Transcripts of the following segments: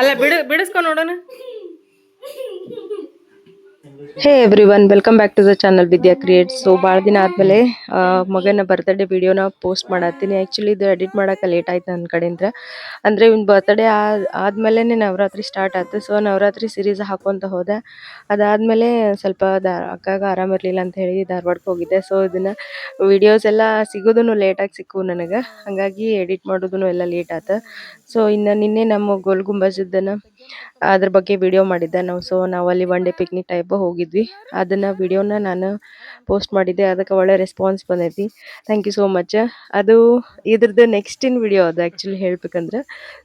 ಅಲ್ಲ ಬಿಡ ಬಿಡಿಸ್ಕೊಂಡು ನೋಡೋಣ hey everyone welcome back to the channel Vidya create so ಭಾಳ ದಿನ ಆದಮೇಲೆ ಮಗನ ಬರ್ತ್ಡೇ ವಿಡಿಯೋನ ಪೋಸ್ಟ್ ಮಾಡತ್ತೀನಿ ಆ್ಯಕ್ಚುಲಿ ಇದು ಎಡಿಟ್ ಮಾಡೋಕೆ ಲೇಟ್ ಆಯ್ತು ನನ್ನ ಕಡೆಯಿಂದ ಅಂದರೆ ಇವ್ನ ಬರ್ತ್ಡೇ ಆದಮೇಲೆ ನವರಾತ್ರಿ ಸ್ಟಾರ್ಟ್ ಆಯಿತು ಸೊ ನವರಾತ್ರಿ ಸೀರೀಸ್ ಹಾಕೊಂತ ಹೋದೆ ಅದಾದಮೇಲೆ ಸ್ವಲ್ಪ ದ ಅಕ್ಕಾಗ ಇರಲಿಲ್ಲ ಅಂತ ಹೇಳಿ ಧಾರವಾಡಕ್ಕೆ ಹೋಗಿದ್ದೆ ಸೊ ಇದನ್ನು ವಿಡಿಯೋಸ್ ಎಲ್ಲ ಸಿಗೋದೂ ಲೇಟಾಗಿ ಸಿಕ್ಕು ನನಗೆ ಹಾಗಾಗಿ ಎಡಿಟ್ ಮಾಡೋದೂ ಎಲ್ಲ ಲೇಟ್ ಆಯ್ತು ಸೊ ಇನ್ನು ನಿನ್ನೆ ನಮ್ಮ ಗೋಲ್ ಗುಂಬಜದ್ದನ್ನು ಅದ್ರ ಬಗ್ಗೆ ವಿಡಿಯೋ ಮಾಡಿದ್ದೆ ನಾವು ಸೊ ಅಲ್ಲಿ ಒನ್ ಡೇ ಪಿಕ್ನಿಕ್ ಟೈಪ್ ಹೋಗಿದ್ದೆ ಮಾಡಿದ್ವಿ ಅದನ್ನು ವಿಡಿಯೋನ ನಾನು ಪೋಸ್ಟ್ ಮಾಡಿದ್ದೆ ಅದಕ್ಕೆ ಒಳ್ಳೆ ರೆಸ್ಪಾನ್ಸ್ ಬಂದೈತಿ ಥ್ಯಾಂಕ್ ಯು ಸೋ ಮಚ್ ಅದು ಇದ್ರದ್ದು ನೆಕ್ಸ್ಟ್ ಇನ್ ವಿಡಿಯೋ ಅದು ಆ್ಯಕ್ಚುಲಿ ಹೇಳ್ಬೇಕಂದ್ರೆ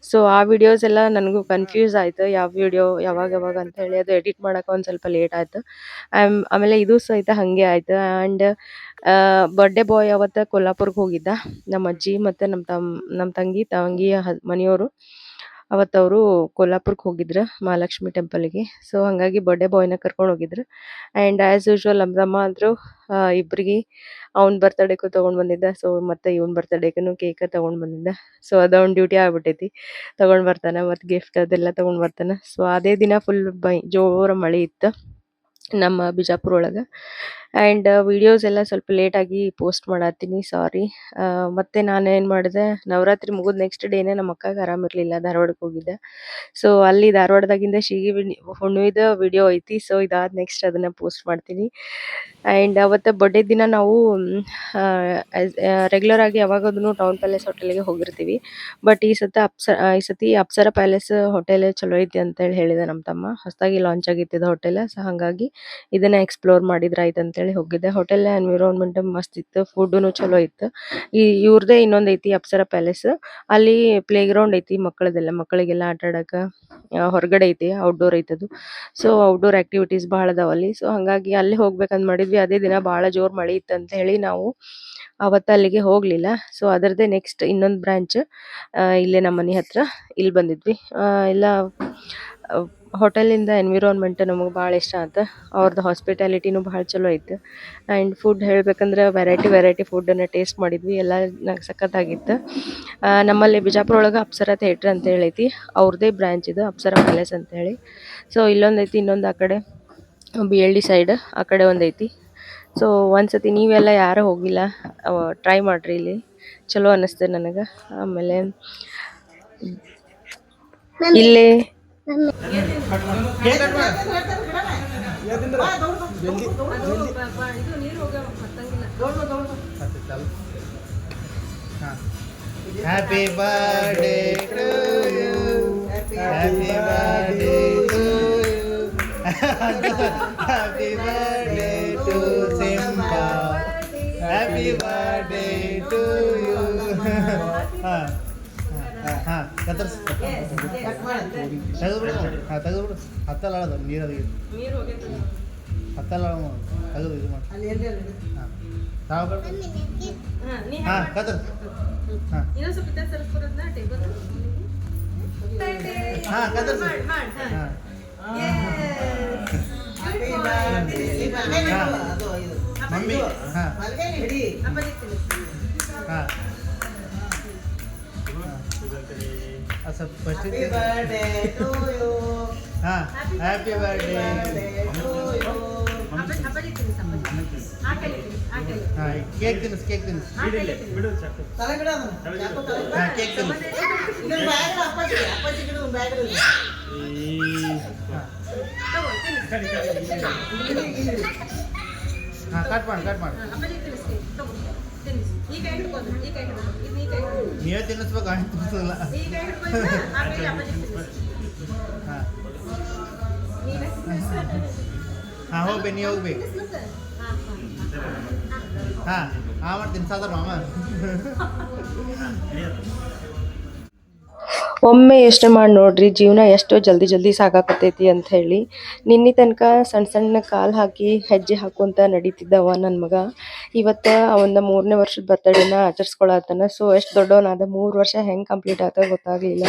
ಸೊ ಆ ವಿಡಿಯೋಸ್ ಎಲ್ಲ ನನಗೂ ಕನ್ಫ್ಯೂಸ್ ಆಯಿತು ಯಾವ ವಿಡಿಯೋ ಯಾವಾಗ ಯಾವಾಗ ಅಂತ ಹೇಳಿ ಅದು ಎಡಿಟ್ ಮಾಡೋಕೆ ಒಂದು ಸ್ವಲ್ಪ ಲೇಟ್ ಆಯಿತು ಆಮೇಲೆ ಇದು ಸಹಿತ ಹಾಗೆ ಆಯಿತು ಆ್ಯಂಡ್ ಬರ್ಡೇ ಬಾಯ್ ಅವತ್ತು ಕೊಲ್ಲಾಪುರ್ಗೆ ಹೋಗಿದ್ದ ನಮ್ಮ ಅಜ್ಜಿ ಮತ್ತು ನಮ್ಮ ತಮ್ಮ ನಮ್ಮ ತಂಗಿ ತಂಗಿಯ ಮನೆಯವರು ಅವತ್ತು ಅವರು ಕೊಲ್ಲಾಪುರಕ್ಕೆ ಹೋಗಿದ್ರು ಮಹಾಲಕ್ಷ್ಮಿ ಟೆಂಪಲ್ಗೆ ಸೊ ಹಾಗಾಗಿ ಬರ್ಡೇ ಬಾಯ್ನ ಕರ್ಕೊಂಡು ಹೋಗಿದ್ರು ಆ್ಯಂಡ್ ಆ್ಯಸ್ ಯೂಶ್ವಲ್ ನಮ್ದಮ್ಮ ಅಂದರು ಇಬ್ಬರಿಗೆ ಅವ್ನ ಬರ್ತಡೇಕು ತೊಗೊಂಡು ಬಂದಿದ್ದ ಸೊ ಮತ್ತು ಇವ್ನ ಬರ್ತಡೇಗೂ ಕೇಕ ತೊಗೊಂಡು ಬಂದಿದ್ದ ಸೊ ಅದು ಅವ್ನ ಡ್ಯೂಟಿ ಆಗ್ಬಿಟ್ಟೈತಿ ತೊಗೊಂಡು ಬರ್ತಾನೆ ಮತ್ತು ಗಿಫ್ಟ್ ಅದೆಲ್ಲ ತೊಗೊಂಡು ಬರ್ತಾನೆ ಸೊ ಅದೇ ದಿನ ಫುಲ್ ಬೈ ಜೋರ ಮಳೆ ಇತ್ತು ನಮ್ಮ ಬಿಜಾಪುರ ಒಳಗೆ ಆ್ಯಂಡ್ ವಿಡಿಯೋಸ್ uh, ಎಲ್ಲ ಸ್ವಲ್ಪ ಲೇಟ್ ಆಗಿ ಪೋಸ್ಟ್ ಮಾಡತ್ತೀನಿ ಸಾರಿ ಮತ್ತೆ ನಾನು ಏನು ಮಾಡಿದೆ ನವರಾತ್ರಿ ಮುಗಿದ ನೆಕ್ಸ್ಟ್ ಡೇನೇ ನಮ್ಮ ಅಕ್ಕಗೆ ಆರಾಮಿರಲಿಲ್ಲ ಧಾರವಾಡಕ್ಕೆ ಹೋಗಿದ್ದೆ ಸೊ ಅಲ್ಲಿ ಧಾರವಾಡದಾಗಿಂದ ಶಿಗಿ ಹುಣ್ಣಿದ ವಿಡಿಯೋ ಐತಿ ಸೊ ಇದಾದ ನೆಕ್ಸ್ಟ್ ಅದನ್ನು ಪೋಸ್ಟ್ ಮಾಡ್ತೀನಿ ಆ್ಯಂಡ್ ಅವತ್ತು ಬರ್ಡೇ ದಿನ ನಾವು ರೆಗ್ಯುಲರ್ ಆಗಿ ಯಾವಾಗದೂ ಟೌನ್ ಪ್ಯಾಲೇಸ್ ಹೋಟೆಲಿಗೆ ಹೋಗಿರ್ತೀವಿ ಬಟ್ ಈ ಸತ ಅಪ್ಸ ಈ ಸತಿ ಅಪ್ಸರ ಪ್ಯಾಲೇಸ್ ಹೋಟೆಲ್ ಚಲೋ ಐತಿ ಅಂತೇಳಿ ಹೇಳಿದ ನಮ್ಮ ತಮ್ಮ ಹೊಸದಾಗಿ ಲಾಂಚ್ ಆಗಿತ್ತಿದ ಹೋಟೆಲ್ ಸೊ ಹಾಗಾಗಿ ಇದನ್ನು ಎಕ್ಸ್ಪ್ಲೋರ್ ಮಾಡಿದ್ರಾಯ್ತಂತ ಅಂತೇಳಿ ಹೋಗಿದ್ದೆ ಹೋಟೆಲ್ ಎನ್ವಿರಾನ್ಮೆಂಟ್ ಮಸ್ತ್ ಇತ್ತು ಫುಡ್ಡುನು ಚಲೋ ಇತ್ತು ಈ ಇವ್ರದೇ ಇನ್ನೊಂದ್ ಐತಿ ಅಪ್ಸರ ಪ್ಯಾಲೇಸ್ ಅಲ್ಲಿ ಪ್ಲೇ ಗ್ರೌಂಡ್ ಐತಿ ಮಕ್ಕಳದೆಲ್ಲ ಮಕ್ಕಳಿಗೆಲ್ಲ ಆಟ ಹೊರಗಡೆ ಐತಿ ಔಟ್ಡೋರ್ ಐತದು ಸೊ ಔಟ್ಡೋರ್ ಆಕ್ಟಿವಿಟೀಸ್ ಬಹಳ ಅದಾವ ಅಲ್ಲಿ ಸೊ ಹಂಗಾಗಿ ಅಲ್ಲಿ ಹೋಗ್ಬೇಕಂತ ಮಾಡಿದ್ವಿ ಅದೇ ದಿನ ಬಹಳ ಜೋರ್ ಮಳೆ ಇತ್ತು ಅಂತ ಹೇಳಿ ನಾವು ಅವತ್ತು ಅಲ್ಲಿಗೆ ಹೋಗ್ಲಿಲ್ಲ ಸೊ ಅದರದೇ ನೆಕ್ಸ್ಟ್ ಇನ್ನೊಂದು ಬ್ರಾಂಚ್ ಇಲ್ಲೇ ನಮ್ಮ ಮನೆ ಹತ್ರ ಇಲ್ಲಿ ಬಂದಿದ್ವಿ ಎಲ್ಲ ಹೋಟೆಲಿಂದ ಎನ್ವಿರಾನ್ಮೆಂಟ್ ನಮಗೆ ಭಾಳ ಇಷ್ಟ ಆಯ್ತು ಅವ್ರದ್ದು ಹಾಸ್ಪಿಟಾಲಿಟಿನೂ ಭಾಳ ಚಲೋ ಐತೆ ಆ್ಯಂಡ್ ಫುಡ್ ಹೇಳಬೇಕಂದ್ರೆ ವೆರೈಟಿ ವೆರೈಟಿ ಫುಡ್ಡನ್ನು ಟೇಸ್ಟ್ ಮಾಡಿದ್ವಿ ಎಲ್ಲ ನಂಗೆ ಸಖತ್ತಾಗಿತ್ತು ನಮ್ಮಲ್ಲಿ ಬಿಜಾಪುರ ಒಳಗೆ ಅಪ್ಸರ ಥಿಯೇಟ್ರ್ ಅಂತ ಹೇಳೈತಿ ಅವ್ರದ್ದೇ ಬ್ರ್ಯಾಂಚ್ ಇದು ಅಪ್ಸರ ಪ್ಯಾಲೇಸ್ ಅಂತೇಳಿ ಸೊ ಇಲ್ಲೊಂದೈತಿ ಇನ್ನೊಂದು ಆ ಕಡೆ ಬಿ ಎಲ್ ಡಿ ಸೈಡ್ ಆ ಕಡೆ ಒಂದೈತಿ ಸೊ ಒಂದು ಸತಿ ನೀವೆಲ್ಲ ಯಾರೂ ಹೋಗಿಲ್ಲ ಟ್ರೈ ಮಾಡಿರಿ ಇಲ್ಲಿ ಚಲೋ ಅನ್ನಿಸ್ತು ನನಗೆ ಆಮೇಲೆ ಇಲ್ಲೇ Happy birthday to you. Happy birthday to you. Happy birthday to Simba. Happy birthday. ಕತ್ತರಿಸಿ ತೆಗೆದುಬಿಡು ಹಾಂ ತೆಗೆದುಬಿಡು ಹಾ ನೀರದು ಹಾ ತೆಗೆದು ಇದು ಮಾಡಿ ಹಾಂ ತಾವು ಹಾಂ ಕತ್ತರಿಸಿ ಹಾಂ ಹಾಂ ಹಾ ಹಾಂ ಮಮ್ಮಿ ಹಾಂ ಹಾಂ ಸ್ವಲ್ಪ ಫಸ್ಟ್ ಹಾಂ ಹ್ಯಾಪಿ ಬರ್ಡೇ ಹಾಂ ಕೇಕ್ ತಿನ್ನಿಸ್ ಕೇಕ್ ತಿನ್ನಿಸ್ ಹಾಂ ಕೇಕ್ ತಿನ್ನಿಸ್ ಹಾಂ ಕಟ್ ಮಾಡಿ ಕಟ್ ಮಾಡಿ ही काय करतो ही काय करतो ही काय करतो निळ्या तेलच बघ आणि तू तुला ही ಒಮ್ಮೆ ಯೋಚನೆ ಮಾಡಿ ನೋಡ್ರಿ ಜೀವನ ಎಷ್ಟೋ ಜಲ್ದಿ ಜಲ್ದಿ ಸಾಗಾಕತ್ತೈತಿ ಅಂತ ಹೇಳಿ ನಿನ್ನೆ ತನಕ ಸಣ್ಣ ಸಣ್ಣ ಕಾಲು ಹಾಕಿ ಹೆಜ್ಜೆ ಹಾಕುವಂತ ನಡೀತಿದ್ದವ ನನ್ನ ಮಗ ಇವತ್ತು ಅವನ ಮೂರನೇ ವರ್ಷದ ಬರ್ತಡೇನ ಆಚರಿಸ್ಕೊಳತ್ತಾನ ಸೊ ಎಷ್ಟು ದೊಡ್ಡವನಾದ ಮೂರು ವರ್ಷ ಹೆಂಗೆ ಕಂಪ್ಲೀಟ್ ಆಗ್ತದೆ ಗೊತ್ತಾಗಲಿಲ್ಲ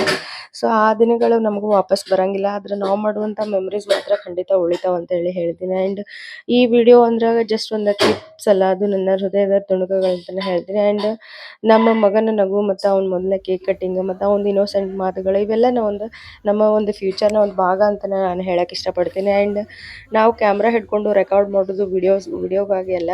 ಸೊ ಆ ದಿನಗಳು ನಮಗೆ ವಾಪಸ್ ಬರಂಗಿಲ್ಲ ಆದ್ರೆ ನಾವು ಮಾಡುವಂಥ ಮೆಮರೀಸ್ ಮಾತ್ರ ಖಂಡಿತ ಉಳಿತಾವ ಅಂತ ಹೇಳಿ ಹೇಳ್ತೀನಿ ಆ್ಯಂಡ್ ಈ ವಿಡಿಯೋ ಅಂದ್ರಾಗ ಜಸ್ಟ್ ಒಂದು ಕ್ಲಿಪ್ಸ್ ಅಲ್ಲ ಅದು ನನ್ನ ಹೃದಯದ ತುಣುಕುಗಳಂತಾನೆ ಹೇಳ್ತೀನಿ ಆ್ಯಂಡ್ ನಮ್ಮ ಮಗನ ನಗು ಮತ್ತು ಅವ್ನ ಮೊದಲ ಕೇಕ್ ಕಟ್ಟಿಂಗ್ ಮತ್ತು ಅವ್ನ ಇನ್ನೋಸೆಂಟ್ ಮಾತುಗಳು ಇವೆಲ್ಲ ಒಂದು ನಮ್ಮ ಒಂದು ಫ್ಯೂಚರ್ನ ಒಂದು ಭಾಗ ಅಂತ ನಾನು ಹೇಳೋಕೆ ಇಷ್ಟಪಡ್ತೀನಿ ಆ್ಯಂಡ್ ನಾವು ಕ್ಯಾಮ್ರಾ ಹಿಡ್ಕೊಂಡು ರೆಕಾರ್ಡ್ ಮಾಡೋದು ವಿಡಿಯೋಸ್ ವಿಡಿಯೋಗಾಗಿ ಎಲ್ಲ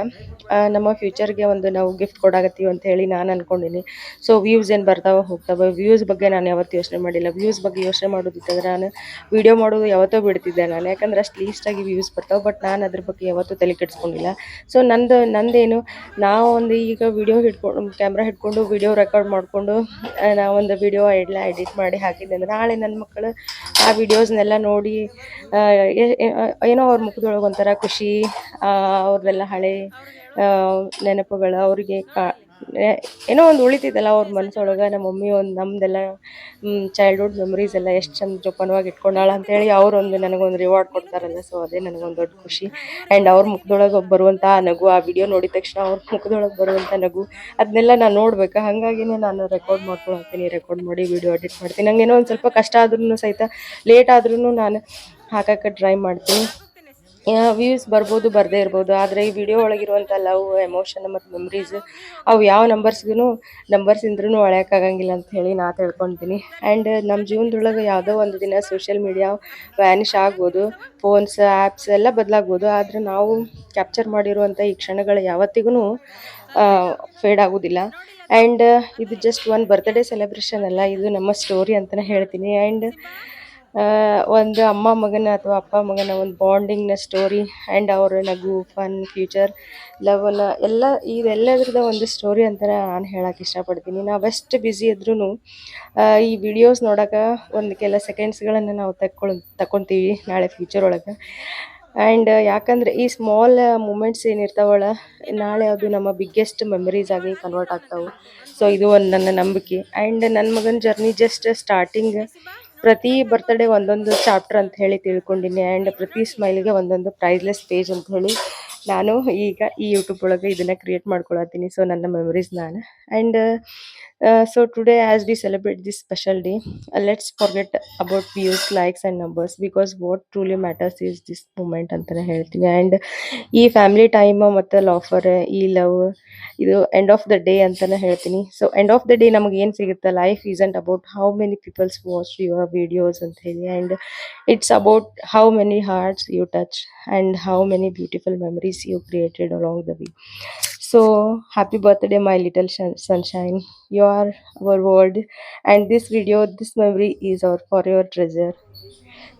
ನಮ್ಮ ಫ್ಯೂಚರ್ಗೆ ಒಂದು ನಾವು ಗಿಫ್ಟ್ ಕೊಡಾಗತ್ತೀವಿ ಅಂತ ಹೇಳಿ ನಾನು ಅಂದ್ಕೊಂಡಿನಿ ಸೊ ವ್ಯೂಸ್ ಏನು ಬರ್ತಾವೆ ಹೋಗ್ತಾವೆ ವ್ಯೂಸ್ ಬಗ್ಗೆ ನಾನು ಯಾವತ್ತೂ ಯೋಚನೆ ಮಾಡಿಲ್ಲ ವ್ಯೂಸ್ ಬಗ್ಗೆ ಯೋಚನೆ ಮಾಡೋದಿತ್ತಂದ್ರೆ ನಾನು ವೀಡಿಯೋ ಮಾಡೋದು ಯಾವತ್ತೋ ಬಿಡ್ತಿದ್ದೆ ನಾನು ಯಾಕಂದ್ರೆ ಅಷ್ಟು ಲೀಸ್ಟಾಗಿ ವ್ಯೂಸ್ ಬರ್ತಾವೆ ಬಟ್ ನಾನು ಅದ್ರ ಬಗ್ಗೆ ಯಾವತ್ತೂ ತಲೆ ಕೆಡಿಸ್ಕೊಂಡಿಲ್ಲ ಸೊ ನಂದು ನಂದೇನು ನಾವು ಒಂದು ಈಗ ವಿಡಿಯೋ ಹಿಡ್ಕೊಂಡು ಕ್ಯಾಮ್ರಾ ಹಿಡ್ಕೊಂಡು ವೀಡಿಯೋ ರೆಕಾರ್ಡ್ ಮಾಡಿಕೊಂಡು ನಾವೊಂದು ವಿಡಿಯೋ ಎಡ್ಲ ಎಡಿಟ್ ಮಾಡಿ ಹಾಕಿದ್ದೆ ನಾಳೆ ನನ್ನ ಮಕ್ಕಳು ಆ ವಿಡಿಯೋಸ್ನೆಲ್ಲ ನೋಡಿ ಏನೋ ಅವ್ರ ಮುಖದೊಳಗೆ ಒಂಥರ ಖುಷಿ ಅವ್ರದ್ದೆಲ್ಲ ಹಳೆ ನೆನಪುಗಳು ಅವರಿಗೆ ಕಾ ಏನೋ ಒಂದು ಉಳಿತಿದ್ದಲ್ಲ ಅವ್ರ ಮನಸ್ಸೊಳಗೆ ನಮ್ಮ ಮಮ್ಮಿ ಒಂದು ನಮ್ದೆಲ್ಲ ಚೈಲ್ಡ್ಹುಡ್ ಮೆಮೊರೀಸ್ ಎಲ್ಲ ಎಷ್ಟು ಚಂದ ಜೋಪಾನವಾಗಿ ಇಟ್ಕೊಂಡಾಳ ಅಂತೇಳಿ ಅವರೊಂದು ನನಗೊಂದು ರಿವಾರ್ಡ್ ಕೊಡ್ತಾರಲ್ಲ ಸೊ ಅದೇ ನನಗೊಂದು ದೊಡ್ಡ ಖುಷಿ ಆ್ಯಂಡ್ ಅವ್ರ ಮುಖದೊಳಗೆ ಬರುವಂಥ ನಗು ಆ ವಿಡಿಯೋ ನೋಡಿದ ತಕ್ಷಣ ಅವ್ರ ಮುಖದೊಳಗೆ ಬರುವಂಥ ನಗು ಅದನ್ನೆಲ್ಲ ನಾನು ನೋಡ್ಬೇಕು ಹಾಗಾಗಿನೇ ನಾನು ರೆಕಾರ್ಡ್ ಮಾಡ್ಕೊಳತೀನಿ ರೆಕಾರ್ಡ್ ಮಾಡಿ ವಿಡಿಯೋ ಎಡಿಟ್ ಮಾಡ್ತೀನಿ ಏನೋ ಒಂದು ಸ್ವಲ್ಪ ಕಷ್ಟ ಆದ್ರೂ ಸಹಿತ ಲೇಟ್ ಆದ್ರೂ ನಾನು ಹಾಕಕ್ಕೆ ಟ್ರೈ ಮಾಡ್ತೀನಿ ವ್ಯೂಸ್ ಬರ್ಬೋದು ಬರದೇ ಇರ್ಬೋದು ಆದರೆ ಈ ವಿಡಿಯೋ ಒಳಗಿರುವಂಥ ಲವ್ ಎಮೋಷನ್ ಮತ್ತು ಮೆಮ್ರೀಸ್ ಅವು ಯಾವ ನಂಬರ್ಸ್ಗೂ ನಂಬರ್ಸ್ ಇಂದ್ರೂ ಒಳ್ಯೋಕ್ಕಾಗಂಗಿಲ್ಲ ಅಂತ ಹೇಳಿ ನಾ ತಿಳ್ಕೊತೀನಿ ಆ್ಯಂಡ್ ನಮ್ಮ ಜೀವನದೊಳಗೆ ಯಾವುದೋ ಒಂದು ದಿನ ಸೋಷಿಯಲ್ ಮೀಡಿಯಾ ವ್ಯಾನಿಷ್ ಆಗ್ಬೋದು ಫೋನ್ಸ್ ಆ್ಯಪ್ಸ್ ಎಲ್ಲ ಬದಲಾಗ್ಬೋದು ಆದರೆ ನಾವು ಕ್ಯಾಪ್ಚರ್ ಮಾಡಿರುವಂಥ ಈ ಕ್ಷಣಗಳು ಯಾವತ್ತಿಗೂ ಫೇಡ್ ಆಗೋದಿಲ್ಲ ಆ್ಯಂಡ್ ಇದು ಜಸ್ಟ್ ಒನ್ ಬರ್ತ್ಡೇ ಸೆಲೆಬ್ರೇಷನ್ ಅಲ್ಲ ಇದು ನಮ್ಮ ಸ್ಟೋರಿ ಅಂತಲೇ ಹೇಳ್ತೀನಿ ಆ್ಯಂಡ್ ಒಂದು ಅಮ್ಮ ಮಗನ ಅಥವಾ ಅಪ್ಪ ಮಗನ ಒಂದು ಬಾಂಡಿಂಗ್ನ ಸ್ಟೋರಿ ಆ್ಯಂಡ್ ಅವರ ನಗು ಫನ್ ಫ್ಯೂಚರ್ ಲವನ್ನ ಎಲ್ಲ ಇದೆಲ್ಲದ್ರದ ಒಂದು ಸ್ಟೋರಿ ಅಂತ ನಾನು ಹೇಳಕ್ಕೆ ಇಷ್ಟಪಡ್ತೀನಿ ನಾವು ಎಷ್ಟು ಬ್ಯುಸಿ ಇದ್ರೂ ಈ ವಿಡಿಯೋಸ್ ನೋಡೋಕೆ ಒಂದು ಕೆಲ ಸೆಕೆಂಡ್ಸ್ಗಳನ್ನು ನಾವು ತಕ್ಕೊಳ್ ತಗೊತೀವಿ ನಾಳೆ ಫ್ಯೂಚರ್ ಒಳಗೆ ಆ್ಯಂಡ್ ಯಾಕಂದರೆ ಈ ಸ್ಮಾಲ್ ಮೂಮೆಂಟ್ಸ್ ಏನಿರ್ತಾವಲ್ಲ ನಾಳೆ ಅದು ನಮ್ಮ ಬಿಗ್ಗೆಸ್ಟ್ ಮೆಮರೀಸ್ ಆಗಿ ಕನ್ವರ್ಟ್ ಆಗ್ತಾವೆ ಸೊ ಇದು ಒಂದು ನನ್ನ ನಂಬಿಕೆ ಆ್ಯಂಡ್ ನನ್ನ ಮಗನ ಜರ್ನಿ ಜಸ್ಟ್ ಸ್ಟಾರ್ಟಿಂಗ್ ಪ್ರತಿ ಬರ್ತಡೇ ಒಂದೊಂದು ಚಾಪ್ಟರ್ ಅಂತ ಹೇಳಿ ತಿಳ್ಕೊಂಡಿನಿ ಆ್ಯಂಡ್ ಪ್ರತಿ ಸ್ಮೈಲ್ಗೆ ಒಂದೊಂದು ಪ್ರೈಸ್ಲೆಸ್ ಪೇಜ್ ಅಂತ ಹೇಳಿ ನಾನು ಈಗ ಈ ಯೂಟ್ಯೂಬ್ ಒಳಗೆ ಇದನ್ನು ಕ್ರಿಯೇಟ್ ಮಾಡ್ಕೊಳತ್ತೀನಿ ಸೊ ನನ್ನ ಮೆಮೊರೀಸ್ ನಾನು and Uh, so today as we celebrate this special day uh, let's forget about views likes and numbers because what truly matters is this moment and the health and ee family time matha offer ee love end of the day, day ಅಂತಲೇ ಹೇಳ್ತೀನಿ so end of the day ನಮ್ಗೆ ಏನು ಸಿಗುತ್ತೆ life isn't about how many peoples watch your videos ಅಂತ ಹೇಳಿ and it's about how many hearts you touch and how many beautiful memories you created along the way so happy birthday my little sh- sunshine you are our world and this video this memory is our for your treasure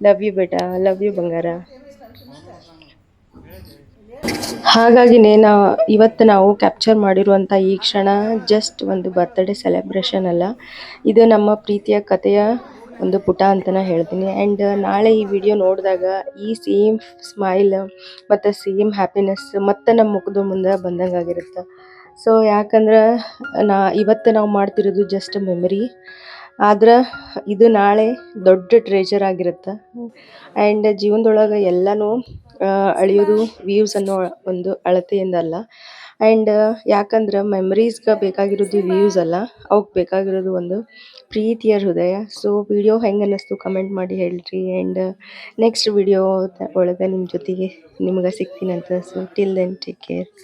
love you beta love you bangara ಹಾಗಾಗಿ ನಾ ಇವತ್ತು ನಾವು capture ಮಾಡಿರುವಂಥ ಈ ಕ್ಷಣ just ಒಂದು birthday celebration ಅಲ್ಲ ಇದು ನಮ್ಮ ಪ್ರೀತಿಯ ಕಥೆಯ ಒಂದು ಪುಟ ನಾ ಹೇಳ್ತೀನಿ ಆ್ಯಂಡ್ ನಾಳೆ ಈ ವಿಡಿಯೋ ನೋಡಿದಾಗ ಈ ಸೇಮ್ ಸ್ಮೈಲ್ ಮತ್ತು ಸೇಮ್ ಹ್ಯಾಪಿನೆಸ್ ಮತ್ತೆ ನಮ್ಮ ಮುಖದ ಮುಂದೆ ಬಂದಂಗೆ ಆಗಿರುತ್ತೆ ಸೊ ಯಾಕಂದ್ರೆ ನಾ ಇವತ್ತು ನಾವು ಮಾಡ್ತಿರೋದು ಜಸ್ಟ್ ಮೆಮರಿ ಆದ್ರೆ ಇದು ನಾಳೆ ದೊಡ್ಡ ಟ್ರೇಜರ್ ಆಗಿರುತ್ತೆ ಆ್ಯಂಡ್ ಜೀವನದೊಳಗೆ ಎಲ್ಲನೂ ಅಳಿಯೋದು ವ್ಯೂಸ್ ಅನ್ನೋ ಒಂದು ಅಳತೆಯಿಂದ ಅಲ್ಲ ಆ್ಯಂಡ್ uh, ಯಾಕಂದ್ರೆ ಮೆಮ್ರೀಸ್ಗೆ ಬೇಕಾಗಿರೋದು ವ್ಯೂಸ್ ಅಲ್ಲ ಅವಕ್ಕೆ ಬೇಕಾಗಿರೋದು ಒಂದು ಪ್ರೀತಿಯ ಹೃದಯ ಸೊ ವಿಡಿಯೋ ಹೆಂಗೆ ಅನ್ನಿಸ್ತು ಕಮೆಂಟ್ ಮಾಡಿ ಹೇಳ್ರಿ ಆ್ಯಂಡ್ ನೆಕ್ಸ್ಟ್ ವಿಡಿಯೋ ಒಳಗೆ ನಿಮ್ಮ ಜೊತೆಗೆ ನಿಮ್ಗೆ ಸಿಗ್ತೀನಂತ so till then take care